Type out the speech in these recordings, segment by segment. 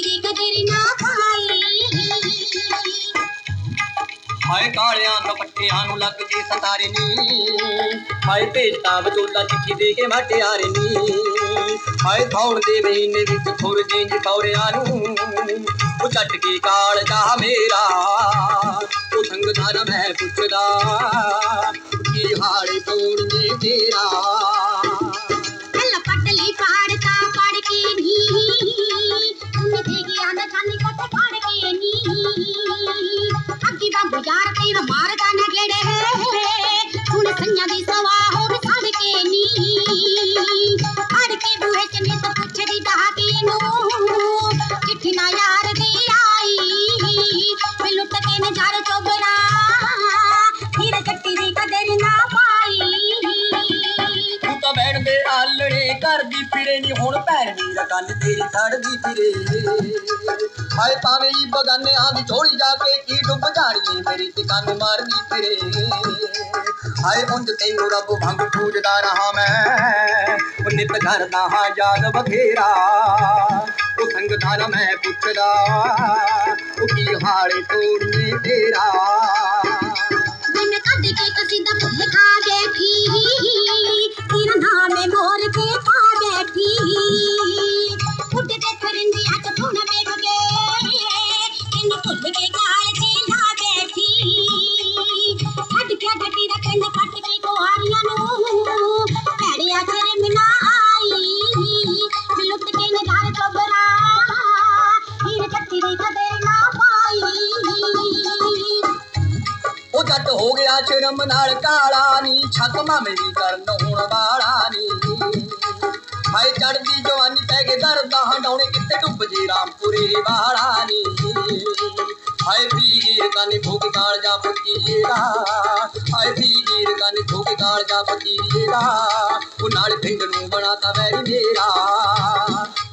ਦੀ ਕਦਰ ਨਾ ਪਾਈ ਹਾਏ ਕਾਲਿਆਂ ਦੁਪੱਟਿਆਂ ਨੂੰ ਲੱਗ ਕੇ ਸਤਾਰੇ ਨੀ ਹਾਏ ਭੇਜਤਾ ਬਚੋਲਾ ਚਿੱਠੀ ਦੇ ਕੇ ਮਟਿਆਰੇ ਨੀ ਹਾਏ ਥੌਣ ਦੇ ਮਹੀਨੇ ਵਿੱਚ ਥੁਰ ਜਿੰਜ ਕੌਰਿਆਂ ਨੂੰ। ਉਹ ਛੱਡ ਕੇ ਕਾਲ ਦਾ ਮੇਰਾ ਉਹ ਸੰਗਦਾਰ ਮੈਂ ਪੁੱਛਦਾ, ਕੀ ਹਾਲ ਤੋੜਨੇ ਤੇਰਾ? ਅੱਗੀ ਵਾਂਗੂ ਯਾਰ ਤੇਰਾ ਮਾਰਦਾ ਨਾ ਗੇੜੇ ਕਰਦੀ ਫਿਰੇ ਨੀ, ਹੁਣ ਭੈਣ ਵੀਰਾ ਕੰਨ ਤੇਰੀ ਖੜਦੀ ਫਿਰੇ। ਹਾਏ ਪਾਵੇਂ ਹੀ ਬਗਾਨਿਆਂ ਦੀ ਝੋਲੀ ਜਾ ਕੇ ਕੀ ਡੁੱਬ ਜਾਣੀ ਮੇਰੀ ਤੇ ਮਾਰਦੀ ਫਿਰੇ। ਹਾਏ ਉਂਝ ਤੈਨੂੰ ਰੱਬ ਭੰਗ ਪੂਜਦਾ ਰਹਾ ਮੈਂ, ਉਹ ਨਿਤ ਕਰਦਾ ਹਾਂ ਯਾਦ ਬਥੇਰਾ। ਉਹ ਸੰਗਤਾਰ ਮੈਂ ਪੁੱਛਦਾ, ਉਹ ਕੀ ਹਾਲ ਤੋੜਨੇ ਤੇਰਾ। ਗੱਡੀ ਦਾ ਕੰਨ ਨੂੰ। ਭੈੜਿਆ ਸ਼ਰਮ ਨਾ ਆਈ। ਵੀ ਲੁੱਟ ਕੇ ਨਜ਼ਾਰ ਚੋਬਰਾ ਫਿਰ ਕੱਟੀ ਦੀ ਕਦਰ ਨਾ ਪਾਈ। ਉਹ ਜੱਟ ਹੋ ਗਿਆ ਸ਼ਰਮ ਨਾਲ ਕਾਲਾ ਨੀ। ਛਕਮਾ ਮੇਰੀ ਕਰਨ ਹੁਣ ਵਾਲਾ ਨੀ। ਹਾਏ ਚੜਦੀ ਜਵਾਨੀ ਪੈ ਕੇ ਦਰਦਾਂ ਹਟਾਉਣੇ ਕਿੱਥੇ ਡੁੱਬ ਜੇ ਰਾਮਪੁਰੇ ਵਾਲਾ ਨੀ। ਹਾਏ ਪੀਰ ਕਾਨੇ ਭੋਗ ਕਾਲ ਜਾ ਫਕੀਰਾ ਹਾਏ ਪੀਰ ਕਾਨੇ ਭੋਗ ਕਾਲ ਜਾ ਫਕੀਰਾ ਉਹ ਨਾਲ ਪਿੰਡ ਨੂੰ ਬਣਾਤਾ ਵੈਰੀ ਮੇਰਾ।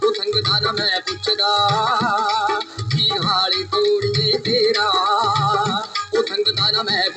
ਉਹ ਸੰਗਦਾ ਨਾ ਮੈਂ ਪੁੱਛਦਾ, ਕੀ ਹਾਲੇ ਤੋੜਨੇ ਤੇਰਾ? ਉਹ ਸੰਗਦਾ ਨਾ ਮੈਂ